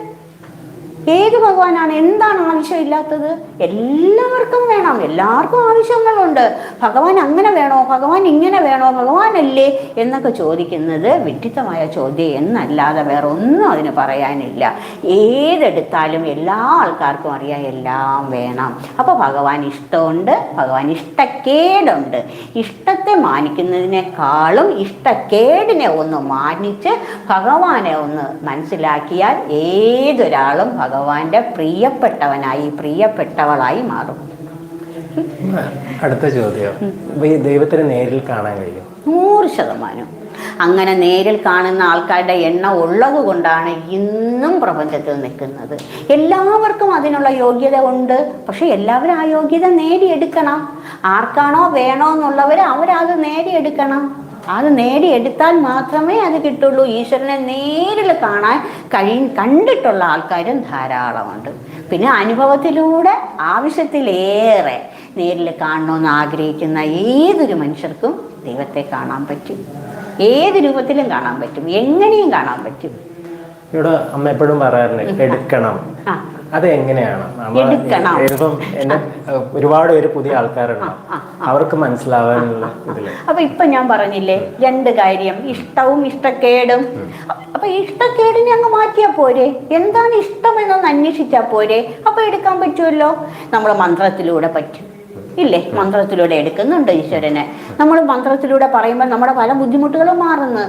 ഏത് ഭഗവാനാണ്? എന്താണ് ആവശ്യമില്ലാത്തത് എല്ലാവർക്കും വേണം. എല്ലാവർക്കും ആവശ്യങ്ങളുണ്ട്. ഭഗവാൻ അങ്ങനെ വേണോ? ഭഗവാൻ ഇങ്ങനെ വേണോ? ഭഗവാനല്ലേ എന്നൊക്കെ ചോദിക്കുന്നത് വിഡിത്തമായ ചോദ്യം എന്നല്ലാതെ വേറെ ഒന്നും അതിന് പറയാനില്ല. ഏതെടുത്താലും എല്ലാ ആൾക്കാർക്കും അറിയാം എല്ലാം വേണം. അപ്പോൾ ഭഗവാൻ ഇഷ്ടമുണ്ട് ഭഗവാൻ ഇഷ്ടക്കേടുണ്ട്. ഇഷ്ടത്തെ മാനിക്കുന്നതിനേക്കാളും ഇഷ്ടക്കേടിനെ ഒന്ന് മാനിച്ച് ഭഗവാനെ ഒന്ന് മനസ്സിലാക്കിയാൽ ഏതൊരാളും ഭഗവാന്റെ പ്രിയപ്പെട്ടവനായി പ്രിയപ്പെട്ടവളായി മാറും. അടുത്ത ചോദ്യം. ദൈവത്തിനെ നേരിൽ കാണാൻ കഴിയും? നൂറ് ശതമാനം. അങ്ങനെ നേരിൽ കാണുന്ന ആൾക്കാരുടെ എണ്ണം ഉള്ളത് കൊണ്ടാണ് ഇന്നും പ്രപഞ്ചത്തിൽ നിൽക്കുന്നത്. എല്ലാവർക്കും അതിനുള്ള യോഗ്യത ഉണ്ട്. പക്ഷെ എല്ലാവരും ആ യോഗ്യത നേടിയെടുക്കണം. ആർക്കാണോ വേണോ എന്നുള്ളവർ അവരത് നേടിയെടുക്കണം. അത് നേടിയെടുത്താൽ മാത്രമേ അത് കിട്ടുള്ളൂ. ഈശ്വരനെ നേരിൽ കാണാൻ കഴി കണ്ടിട്ടുള്ള ആൾക്കാരും ധാരാളമുണ്ട്. പിന്നെ അനുഭവത്തിലൂടെ ആവശ്യത്തിലേറെ നേരിൽ കാണണമെന്ന് ആഗ്രഹിക്കുന്ന ഏതൊരു മനുഷ്യർക്കും ദൈവത്തെ കാണാൻ പറ്റും. ഏത് രൂപത്തിലും കാണാൻ പറ്റും. എങ്ങനെയും കാണാൻ പറ്റും. ഇവിടെ അമ്മ എപ്പോഴും പറയാറുണ്ട് (laughs) എടുക്കണം. ആ. അത് എങ്ങനെയാണ് എടുക്കണം. ഇപ്പം എന്നെ ഏഹ്, ഒരുപാട് പേര് പുതിയ ആൾക്കാരുണ്ട്. അവർക്ക് മനസ്സിലാവാനുള്ള ഇതിൽ. അപ്പൊ ഇപ്പൊ ഞാൻ പറഞ്ഞില്ലേ രണ്ട് കാര്യം ഇഷ്ടവും ഇഷ്ടക്കേടും. അപ്പൊ ഇഷ്ടക്കേടിനെ അങ്ങ് മാറ്റിയാ പോരെ? എന്താണ് ഇഷ്ടം എന്നൊന്ന് അന്വേഷിച്ചാ പോരെ? അപ്പൊ എടുക്കാൻ പറ്റുമല്ലോ? നമ്മുടെ മന്ത്രത്തിലൂടെ പറ്റും. ഇല്ലേ? മന്ത്രത്തിലൂടെ എടുക്കുന്നുണ്ട് ഈശ്വരനെ. നമ്മൾ മന്ത്രത്തിലൂടെ പറയുമ്പോൾ നമ്മുടെ പല ബുദ്ധിമുട്ടുകളും മാറുന്നു.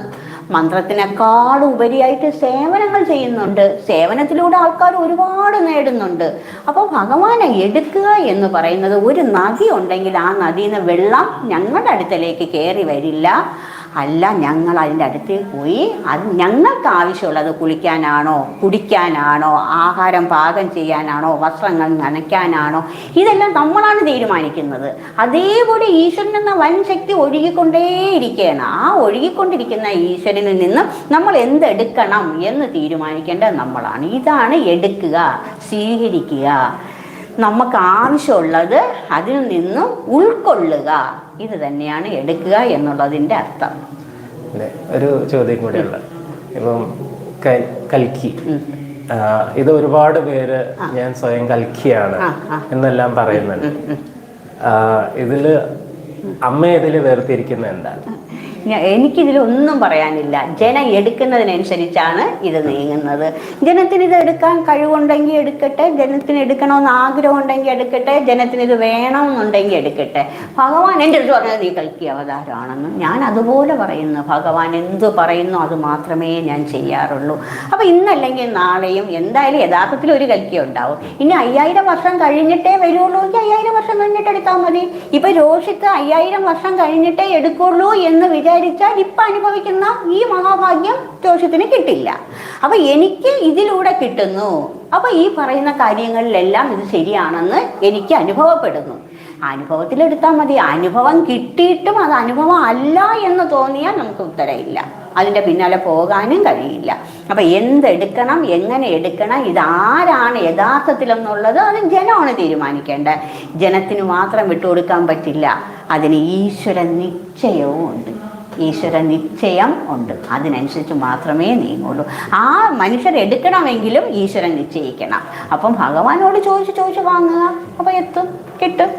മന്ത്രത്തിനേക്കാൾ ഉപരിയായിട്ട് സേവനങ്ങൾ ചെയ്യുന്നുണ്ട്. സേവനത്തിലൂടെ ആൾക്കാർ ഒരുപാട് നേടുന്നുണ്ട്. അപ്പോൾ ഭഗവാനെ എടുക്കുക എന്ന് പറയുന്നത് ഒരു നദി ഉണ്ടെങ്കിൽ ആ നദിയിൽ നിന്ന് വെള്ളം ഞങ്ങളുടെ അടുത്തലേക്ക് കയറി വരില്ല. അല്ല ഞങ്ങൾ അതിന്റെ അടുത്തേക്ക് പോയി. അത് ഞങ്ങൾക്ക് ആവശ്യമുള്ളത് കുളിക്കാനാണോ കുടിക്കാനാണോ ആഹാരം പാകം ചെയ്യാനാണോ വസ്ത്രങ്ങൾ നനയ്ക്കാനാണോ ഇതെല്ലാം നമ്മളാണ് തീരുമാനിക്കുന്നത്. അതേപോലെ ഈശ്വരൻ എന്ന വൻ ശക്തി ഒഴുകിക്കൊണ്ടേയിരിക്കുകയാണ്. ആ ഒഴുകിക്കൊണ്ടിരിക്കുന്ന ഈശ്വരനിൽ നിന്നും നമ്മൾ എന്തെടുക്കണം എന്ന് തീരുമാനിക്കേണ്ടത് നമ്മളാണ്. ഇതാണ് എടുക്കുക സ്വീകരിക്കുക. നമുക്ക് ആവശ്യമുള്ളത് അതിൽ നിന്നും ഉൾക്കൊള്ളുക. ഇത് തന്നെയാണ് എടുക്കുക എന്നുള്ളതിന്റെ അർത്ഥം. ഒരു ചോദ്യം കൂടെയുള്ള ഇപ്പം കൽക്കി. ഇത് ഒരുപാട് പേര് ഞാൻ സ്വയം കൽക്കിയാണ് എന്നെല്ലാം പറയുന്നുണ്ട്. ഇതിൽ അമ്മ ഇതിൽ വേർതിരിക്കുന്ന എന്താണ്? എനിക്കിതിലൊന്നും പറയാനില്ല. ജനം എടുക്കുന്നതിനനുസരിച്ചാണ് ഇത് നീങ്ങുന്നത്. ജനത്തിന് ഇത് എടുക്കാൻ കഴിവുണ്ടെങ്കിൽ എടുക്കട്ടെ ജനത്തിന് എടുക്കണമെന്ന് ആഗ്രഹം ഉണ്ടെങ്കിൽ എടുക്കട്ടെ ജനത്തിന് ഇത് വേണമെന്നുണ്ടെങ്കിൽ എടുക്കട്ടെ. ഭഗവാൻ എന്റെ അടുത്ത് പറഞ്ഞത് നീ കൽക്കി അവതാരമാണെന്ന്. ഞാൻ അതുപോലെ പറയുന്നു. ഭഗവാൻ എന്ത് പറയുന്നു അത് മാത്രമേ ഞാൻ ചെയ്യാറുള്ളൂ. അപ്പോൾ ഇന്നല്ലെങ്കിൽ നാളെയും എന്തായാലും യഥാർത്ഥത്തിൽ ഒരു കൽക്കി ഉണ്ടാവും. ഇനി അയ്യായിരം വർഷം കഴിഞ്ഞിട്ടേ വരുള്ളൂ എങ്കിൽ അയ്യായിരം വർഷം കഴിഞ്ഞിട്ട് എടുത്താൽ മതി. ഇപ്പം രോഷിത്ത് അയ്യായിരം വർഷം കഴിഞ്ഞിട്ടേ എടുക്കുള്ളൂ എന്ന് വിചാരിച്ചാൽ ഇപ്പൊ അനുഭവിക്കുന്ന ഈ മഹാഭാഗ്യം ജോഷത്തിന് കിട്ടില്ല. അപ്പൊ എനിക്ക് ഇതിലൂടെ കിട്ടുന്നു. അപ്പൊ ഈ പറയുന്ന കാര്യങ്ങളിലെല്ലാം ഇത് ശരിയാണെന്ന് എനിക്ക് അനുഭവപ്പെടുന്നു. അനുഭവത്തിലെടുത്താൽ മതി. അനുഭവം കിട്ടിയിട്ടും അത് അനുഭവം അല്ല എന്ന് തോന്നിയാൽ നമുക്ക് ഉത്തരയില്ല അതിന്റെ പിന്നാലെ പോകാനും കഴിയില്ല. അപ്പം എന്തെടുക്കണം എങ്ങനെ എടുക്കണം ഇതാരാണ് യഥാർത്ഥത്തിലെന്നുള്ളത് അത് ജനമാണ് തീരുമാനിക്കേണ്ടത്. ജനത്തിന് മാത്രം വിട്ടുകൊടുക്കാൻ പറ്റില്ല. അതിന് ഈശ്വര നിശ്ചയവും ഉണ്ട് ഈശ്വര നിശ്ചയം ഉണ്ട്. അതിനനുസരിച്ച് മാത്രമേ നീങ്ങുള്ളൂ. ആ മനുഷ്യർ എടുക്കണമെങ്കിലും ഈശ്വരൻ നിശ്ചയിക്കണം. അപ്പം ഭഗവാനോട് ചോദിച്ച് ചോദിച്ച് വാങ്ങുക. അപ്പം എത്തും കിട്ടും.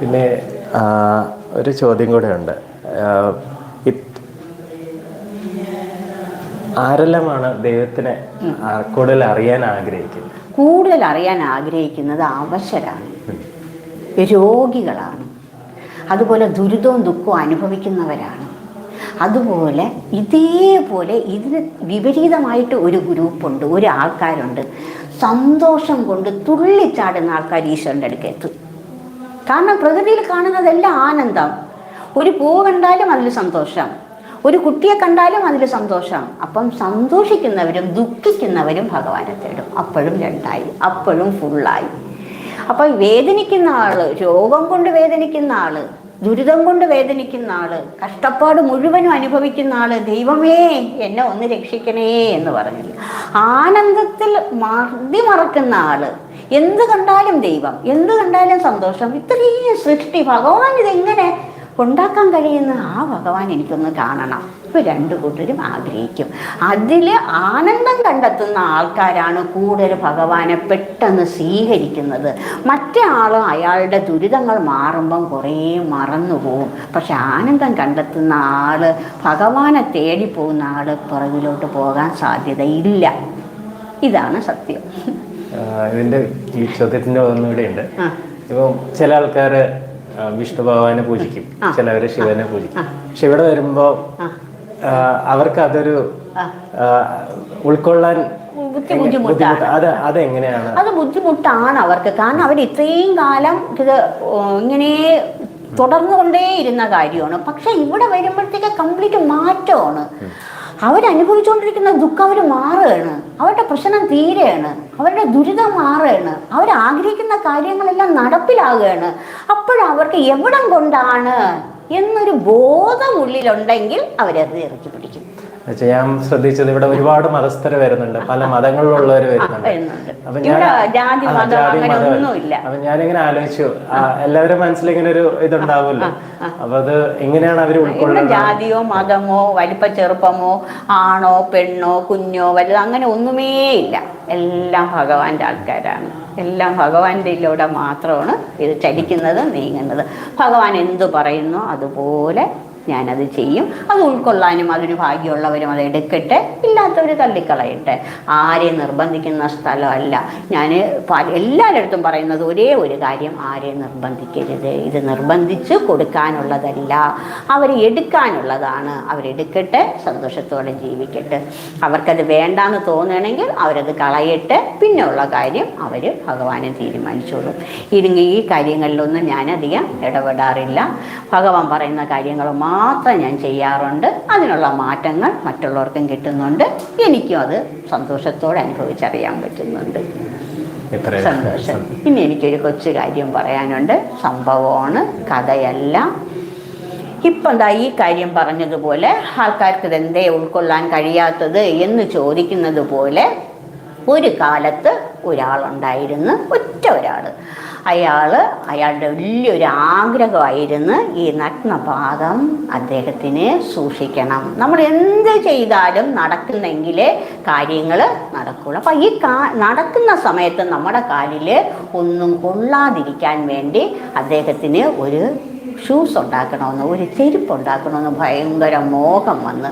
പിന്നെ ഒരു ചോദ്യം കൂടെ ഉണ്ട്. ആരെല്ലാമാണ് ദൈവത്തിനെ കൂടുതൽ അറിയാൻ ആഗ്രഹിക്കുന്നത്? കൂടുതൽ അറിയാൻ ആഗ്രഹിക്കുന്നത് അവശരാണ്. രോഗികളാണ്. അതുപോലെ ദുരിതവും ദുഃഖവും അനുഭവിക്കുന്നവരാണ്. അതുപോലെ ഇതേപോലെ ഇതിന് വിപരീതമായിട്ട് ഒരു ഗ്രൂപ്പുണ്ട് ഒരു ആൾക്കാരുണ്ട്. സന്തോഷം കൊണ്ട് തുള്ളിച്ചാടുന്ന ആൾക്കാർ ഈശ്വരന്റെ അടുക്ക് എത്തും. കാരണം പ്രകൃതിയിൽ കാണുന്നതെല്ലാം ആനന്ദം. ഒരു പൂ കണ്ടാലും അതിൽ സന്തോഷം. ഒരു കുട്ടിയെ കണ്ടാലും അതിൽ സന്തോഷം. അപ്പം സന്തോഷിക്കുന്നവരും ദുഃഖിക്കുന്നവരും ഭഗവാനെ തേടും. അപ്പോഴും രണ്ടായി അപ്പോഴും ഫുള്ളായി അപ്പം വേദനിക്കുന്ന ആൾ രോഗം കൊണ്ട് വേദനിക്കുന്ന ആൾ ദുരിതം കൊണ്ട് വേദനിക്കുന്ന ആൾ കഷ്ടപ്പാട് മുഴുവനും അനുഭവിക്കുന്ന ആൾ ദൈവമേ എന്നെ ഒന്ന് രക്ഷിക്കണേ എന്ന് പറഞ്ഞു ആനന്ദത്തിൽ മർദ്ദി മറക്കുന്ന ആൾ. എന്ത് കണ്ടാലും ദൈവം എന്ത് കണ്ടാലും സന്തോഷം. ഇത്രയും സൃഷ്ടി ഭഗവാൻ ഇതെങ്ങനെ ഉണ്ടാക്കാൻ കഴിയുന്ന ആ ഭഗവാൻ എനിക്കൊന്ന് കാണണം. ഇപ്പൊ രണ്ടു കൂട്ടരും ആഗ്രഹിക്കും. അതിൽ ആനന്ദം കണ്ടെത്തുന്ന ആൾക്കാരാണ് കൂടുതൽ ഭഗവാനെ പെട്ടെന്ന് സ്വീകരിക്കുന്നത്. മറ്റേ ആൾ അയാളുടെ ദുരിതങ്ങൾ മാറുമ്പം കുറേ മറന്നു പോവും. പക്ഷെ ആനന്ദം കണ്ടെത്തുന്ന ആൾ ഭഗവാനെ തേടി പോകുന്ന ആൾ പുറകിലോട്ട് പോകാൻ സാധ്യതയില്ല ഇതാണ് സത്യം. ഇതിന്റെ ഈ ചോദ്യത്തിന്റെ ഒന്നുകൂടെയുണ്ട്. ഇപ്പം ചില ആൾക്കാര് വിഷ്ണു ഭഗവാനെ പൂജിക്കും. ചിലവര് ശിവനെ പൂജിക്കും. പക്ഷെ ഇവിടെ വരുമ്പോ അവർക്ക് അതൊരു ഉൾക്കൊള്ളാൻ ബുദ്ധിമുട്ടാണ്. ബുദ്ധിമുട്ട്. അത് അതെങ്ങനെയാണ്? അത് ബുദ്ധിമുട്ടാണ് അവർക്ക്. കാരണം അവർ ഇത്രയും കാലം ഇത് തുടർന്നു ഇങ്ങനെ തുടർന്നുകൊണ്ടേയിരുന്ന കാര്യമാണ്. പക്ഷെ ഇവിടെ വരുമ്പോഴത്തേക്ക് കംപ്ലീറ്റ് മാറ്റമാണ്. അവരനുഭവിച്ചുകൊണ്ടിരിക്കുന്ന ദുഃഖം അവർ മാറുകയാണ്. അവരുടെ പ്രശ്നം തീരെയാണ് അവരുടെ ദുരിതം മാറുകയാണ്. അവർ ആഗ്രഹിക്കുന്ന കാര്യങ്ങളെല്ലാം നടപ്പിലാകുകയാണ്. അപ്പോഴവർക്ക് എവിടം കൊണ്ടാണ് എന്നൊരു ബോധം ഉള്ളിലുണ്ടെങ്കിൽ അവരത് ഇറക്കി പിടിക്കും. ഞാൻ ശ്രദ്ധിച്ചത് ഇവിടെ ഒരുപാട് മതസ്ഥർ വരുന്നുണ്ട്. പല മതങ്ങളിലുള്ളവർ വരുന്നുണ്ട്. അപ്പൊ ഞാൻ- ജാതി മതം ഞാനിങ്ങനെ ആലോചിച്ചു. എല്ലാവരും എല്ലാവരുടെ മനസ്സിൽ ഇങ്ങനെ ഒരു ഇതുണ്ടാവുമല്ലോ അപ്പൊ അത് എങ്ങനെയാണ് അവർ ഉൾക്കൊള്ളുന്നത്? ജാതിയോ മതമോ വലിപ്പ ചെറുപ്പമോ ആണോ പെണ്ണോ കുഞ്ഞോ വലുത് അങ്ങനെ ഒന്നുമേ ഇല്ല. എല്ലാം ഭഗവാന്റെ ആൾക്കാരാണ്. എല്ലാം ഭഗവാന്റെ ഇതിലൂടെ മാത്രമാണ് ഇത് ചലിക്കുന്നത് നീങ്ങുന്നത്. ഭഗവാൻ എന്തു പറയുന്നു അതുപോലെ ഞാനത് ചെയ്യും. അത് ഉൾക്കൊള്ളാനും അതൊരു ഭാഗ്യമുള്ളവരും അത് എടുക്കട്ടെ. ഇല്ലാത്തവർ തള്ളിക്കളയട്ടെ. ആരെ നിർബന്ധിക്കുന്ന സ്ഥലമല്ല. ഞാൻ എല്ലാവരടുത്തും പറയുന്നത് ഒരേ ഒരു കാര്യം. ആരെ നിർബന്ധിക്കരുത്. ഇത് നിർബന്ധിച്ച് കൊടുക്കാനുള്ളതല്ല. അവർ എടുക്കാനുള്ളതാണ്. അവരെടുക്കട്ടെ സന്തോഷത്തോടെ ജീവിക്കട്ടെ. അവർക്കത് വേണ്ടാന്ന് തോന്നണമെങ്കിൽ അവരത് കളയട്ടെ. പിന്നെയുള്ള കാര്യം അവർ ഭഗവാനെ തീരുമാനിച്ചോളും. ഇരുങ്ങി ഈ കാര്യങ്ങളിലൊന്നും ഞാനധികം ഇടപെടാറില്ല. ഭഗവാൻ പറയുന്ന കാര്യങ്ങൾ മാത്രം ഞാൻ ചെയ്യാറുണ്ട്. അതിനുള്ള മാറ്റങ്ങൾ മറ്റുള്ളവർക്കും കിട്ടുന്നുണ്ട്. എനിക്കും അത് സന്തോഷത്തോടെ അനുഭവിച്ചറിയാൻ പറ്റുന്നുണ്ട്. സന്തോഷം. ഇനി എനിക്കൊരു കൊച്ചു കാര്യം പറയാനുണ്ട്. സംഭവമാണ് കഥയല്ല. ഇപ്പം എന്താ ഈ കാര്യം പറഞ്ഞതുപോലെ ആൾക്കാർക്ക് ഇതെന്തേ ഉൾക്കൊള്ളാൻ കഴിയാത്തത് എന്ന് ചോദിക്കുന്നത് പോലെ ഒരു കാലത്ത് ഒരാളുണ്ടായിരുന്നു. ഒറ്റ ഒറ്റ ഒരാൾ അയാൾ അയാളുടെ വലിയൊരു ആഗ്രഹമായിരുന്നു ഈ നഗ്നപാദം അദ്ദേഹത്തിന് സൂക്ഷിക്കണം. നമ്മൾ എന്ത് ചെയ്താലും നടക്കുന്നെങ്കിലേ കാര്യങ്ങൾ നടക്കുള്ളൂ. അപ്പം ഈ കാ നടക്കുന്ന സമയത്ത് നമ്മുടെ കാലിൽ ഒന്നും കൊള്ളാതിരിക്കാൻ വേണ്ടി അദ്ദേഹത്തിന് ഒരു ഷൂസ് ഉണ്ടാക്കണമെന്ന് ഒരു ചെരുപ്പ് ഉണ്ടാക്കണമെന്ന് ഭയങ്കര മോഹം വന്ന്.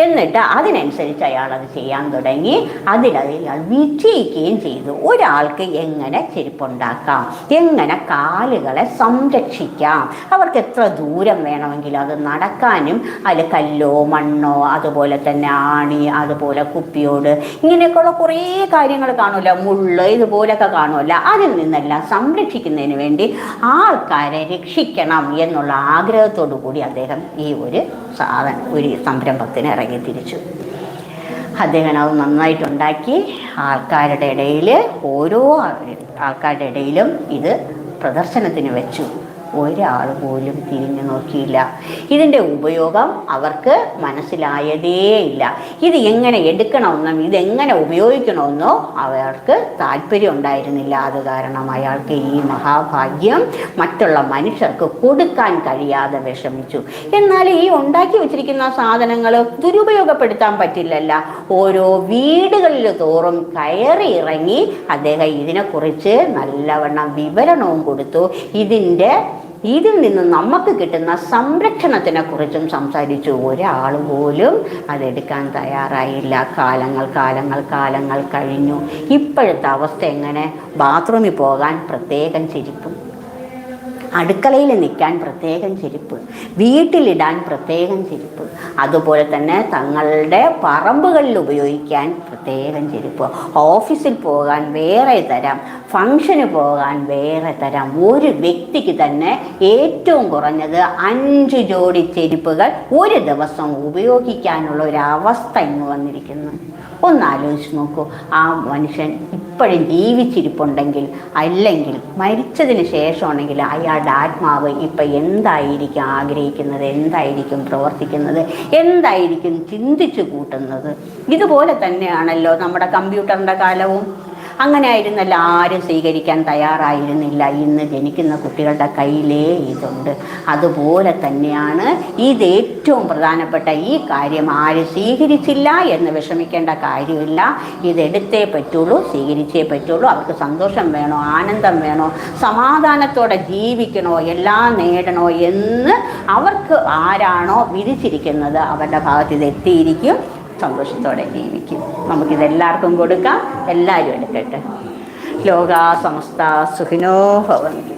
എന്നിട്ട് അതിനനുസരിച്ച് അയാൾ അത് ചെയ്യാൻ തുടങ്ങി. അതിലത് അയാൾ വിജയിക്കുകയും ചെയ്തു. ഒരാൾക്ക് എങ്ങനെ ചെരുപ്പുണ്ടാക്കാം? എങ്ങനെ കാലുകളെ സംരക്ഷിക്കാം? അവർക്ക് എത്ര ദൂരം വേണമെങ്കിലും അത് നടക്കാനും അതിൽ കല്ലോ മണ്ണോ അതുപോലെ തന്നെ ആണി അതുപോലെ കുപ്പിയോട് ഇങ്ങനെയൊക്കെയുള്ള കുറേ കാര്യങ്ങൾ കാണുമല്ലോ. മുള്ള് ഇതുപോലൊക്കെ കാണുമല്ലോ. അതിൽ നിന്നെല്ലാം സംരക്ഷിക്കുന്നതിന് വേണ്ടി ആൾക്കാരെ രക്ഷിക്കണം എന്നുള്ള ആഗ്രഹത്തോടു കൂടി അദ്ദേഹം ഈ ഒരു സാധനം ഒരു സംരംഭത്തിന് ഇറങ്ങി തിരിച്ചു. അദ്ദേഹം അത് നന്നായിട്ടുണ്ടാക്കി. ആൾക്കാരുടെ ഇടയിൽ ഓരോ ആൾക്കാരുടെ ഇടയിലും ഇത് പ്രദർശനത്തിന് വെച്ചു. ഒരാൾ പോലും തിരിഞ്ഞു നോക്കിയില്ല. ഇതിന്റെ ഉപയോഗം അവർക്ക് മനസ്സിലായതേയില്ല. ഇത് എങ്ങനെ എടുക്കണമെന്നും ഇതെങ്ങനെ ഉപയോഗിക്കണമെന്നോ അവർക്ക് താല്പര്യം ഉണ്ടായിരുന്നില്ല അത് കാരണം അയാൾക്ക് ഈ മഹാഭാഗ്യം മറ്റുള്ള മനുഷ്യർക്ക് കൊടുക്കാൻ കഴിയാതെ വിഷമിച്ചു. എന്നാൽ ഈ ഉണ്ടാക്കി വെച്ചിരിക്കുന്ന സാധനങ്ങൾ ദുരുപയോഗപ്പെടുത്താൻ പറ്റില്ലല്ല. ഓരോ വീടുകളിൽ തോറും കയറി ഇറങ്ങി അദ്ദേഹം ഇതിനെക്കുറിച്ച് നല്ലവണ്ണം വിവരണവും കൊടുത്തു. ഇതിന്റെ ഇതിൽ നിന്ന് നമുക്ക് കിട്ടുന്ന സംരക്ഷണത്തിനെ കുറിച്ചും സംസാരിച്ചു. ഒരാൾ പോലും അതെടുക്കാൻ തയ്യാറായില്ല. കാലങ്ങൾ കാലങ്ങൾ കാലങ്ങൾ കഴിഞ്ഞു. ഇപ്പോഴത്തെ അവസ്ഥ എങ്ങനെ? ബാത്റൂമിൽ പോകാൻ പ്രത്യേകം ചിരിപ്പും അടുക്കളയിൽ നിൽക്കാൻ പ്രത്യേകം ചെരുപ്പ് വീട്ടിലിടാൻ പ്രത്യേകം ചെരുപ്പ് അതുപോലെ തന്നെ തങ്ങളുടെ പറമ്പുകളിൽ ഉപയോഗിക്കാൻ പ്രത്യേകം ചെരുപ്പ് ഓഫീസിൽ പോകാൻ വേറെ തരം ഫംഗ്ഷന് പോകാൻ വേറെ തരം. ഒരു വ്യക്തിക്ക് തന്നെ ഏറ്റവും കുറഞ്ഞത് അഞ്ച് ജോഡി ചെരുപ്പുകൾ ഒരു ദിവസം ഉപയോഗിക്കാനുള്ള ഒരു അവസ്ഥ ഇന്ന് വന്നിരിക്കുന്നു. ഒന്ന് ആലോചിച്ച് നോക്കൂ. ആ മനുഷ്യൻ ഇപ്പോഴും ജീവിച്ചിരിപ്പുണ്ടെങ്കിൽ അല്ലെങ്കിൽ മരിച്ചതിന് ശേഷമാണെങ്കിൽ അയാളുടെ ആത്മാവ് ഇപ്പം എന്തായിരിക്കും ആഗ്രഹിക്കുന്നത്? എന്തായിരിക്കും പ്രവർത്തിക്കുന്നത്? എന്തായിരിക്കും ചിന്തിച്ചു കൂട്ടുന്നത്? ഇതുപോലെ തന്നെയാണല്ലോ നമ്മുടെ കമ്പ്യൂട്ടറിന്റെ കാലവും. അങ്ങനെ ആയിരുന്നല്ല ആരും സ്വീകരിക്കാൻ തയ്യാറായിരുന്നില്ല. ഇന്ന് ജനിക്കുന്ന കുട്ടികളുടെ കയ്യിലേ ഇതുണ്ട്. അതുപോലെ തന്നെയാണ് ഇത് ഏറ്റവും പ്രധാനപ്പെട്ട ഈ കാര്യം. ആരും സ്വീകരിച്ചില്ല എന്ന് വിഷമിക്കേണ്ട കാര്യമില്ല. ഇതെടുത്തേ പറ്റുള്ളൂ സ്വീകരിച്ചേ പറ്റുള്ളൂ. അവർക്ക് സന്തോഷം വേണോ ആനന്ദം വേണോ സമാധാനത്തോടെ ജീവിക്കണോ എല്ലാം നേടണോ എന്ന് അവർക്ക് ആരാണോ വിധിച്ചിരിക്കുന്നത് അവരുടെ ഭാഗത്ത് ഇത് എത്തിയിരിക്കും. സന്തോഷത്തോടെ ജീവിക്കും. നമുക്കിതെല്ലാവർക്കും കൊടുക്കാം. എല്ലാവരും എടുക്കട്ടെ. ലോകാ സമസ്ത സുഖിനോ ഭവന്തി.